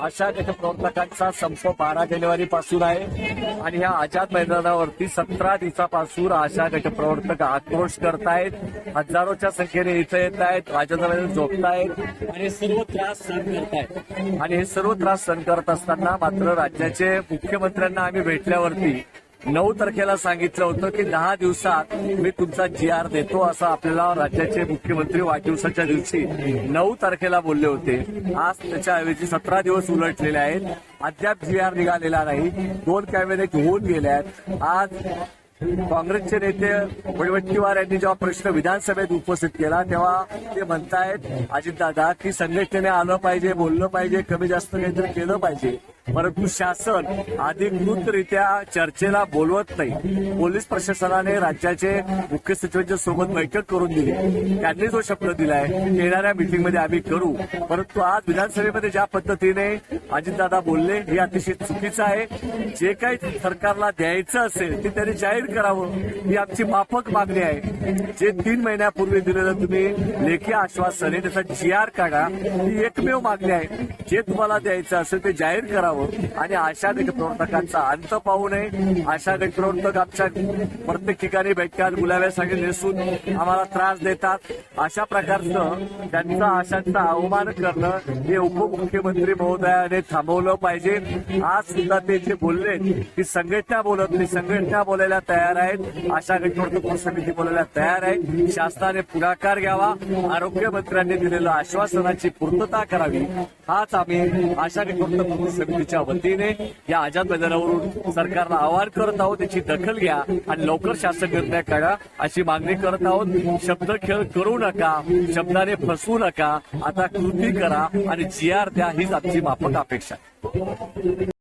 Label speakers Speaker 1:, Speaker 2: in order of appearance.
Speaker 1: आशा गटप्रवर्तकांचा संप बारा जानेवारी पासून आहे. आणि ह्या आझाद मैदानावरती सतरा दिवसापासून आशा गटप्रवर्तक आक्रोश करतायत. हजारोच्या संख्येने इथं येत आहेत राजधानीमध्ये झोपतायत आणि सर्व त्रास सहन करतायत. आणि हे सर्व त्रास सहन करत असताना मात्र राज्याचे मुख्यमंत्र्यांना आम्ही भेटल्यावरती नऊ तारखेला सांगितलं होतं की दहा दिवसात मी तुमचा जी आर देतो असं आपल्याला राज्याचे मुख्यमंत्री वाढदिवसाच्या दिवशी नऊ तारखेला बोलले होते. आज त्याच्याऐवजी सतरा दिवस उलटलेले आहेत. अद्याप जी आर निघालेला नाही. दोन कॅबिनेट होऊन गेले आहेत. आज काँग्रेसचे नेते वडवट्टीवार यांनी जेव्हा प्रश्न विधानसभेत उपस्थित केला तेव्हा ते म्हणतायत अजितदादा की संघटनेने आलं पाहिजे बोललं पाहिजे कमी जास्त काहीतरी केलं पाहिजे. परंतु शासन अधिकृतरित्या चर्चेला बोलवत नाही. पोलीस प्रशासनाने राज्याचे मुख्य सचिवांच्या सोबत बैठक करून दिली. त्यांनी जो शब्द दिलाय येणाऱ्या मिटिंगमध्ये आम्ही करू. परंतु आज विधानसभेमध्ये ज्या पद्धतीने अजितदादा बोलले हे अतिशय चुकीचं आहे. जे काही सरकारला द्यायचं असेल ते त्यांनी जाहीर करावं ही आमची माफक मागणी आहे. जे तीन महिन्यापूर्वी दिलेलं तुम्ही लेखी आश्वासन आहे त्याचा जी आर काढा ही एकमेव मागणी आहे. जे तुम्हाला द्यायचं असेल ते जाहीर करावं. आणि आशा गटप्रवर्तकांचा अंत पाहू नये. आशा गटप्रवर्तक आमच्या प्रत्येक ठिकाणी बैठकात गुलाब्यासाठी नेसून आम्हाला त्रास देतात. अशा प्रकारचं त्यांचा आशांचा अवमान करणं हे उपमुख्यमंत्री महोदयाने थांबवलं पाहिजे. आज सुद्धा ते जे बोलले की संघटना बोलत नाही संघटना बोलायला तयार आहेत. आशा गटप्रवर्तक समिती बोलायला तयार आहे शासनाने पुढाकार घ्यावा. आरोग्यमंत्र्यांनी दिलेलं आश्वासनाची पूर्तता करावी. हाच आम्ही आशा गटवर्तक समितीच्या वतीने या आझाद मैदानावरून सरकारला आवाहन करत आहोत. त्याची दखल घ्या आणि लवकर शासन निर्णय काढा अशी मागणी करत आहोत. शब्द खेळ करू नका शब्दाने फसवू नका. आता कृती करा आणि जी आर द्या हीच आमची माफक अपेक्षा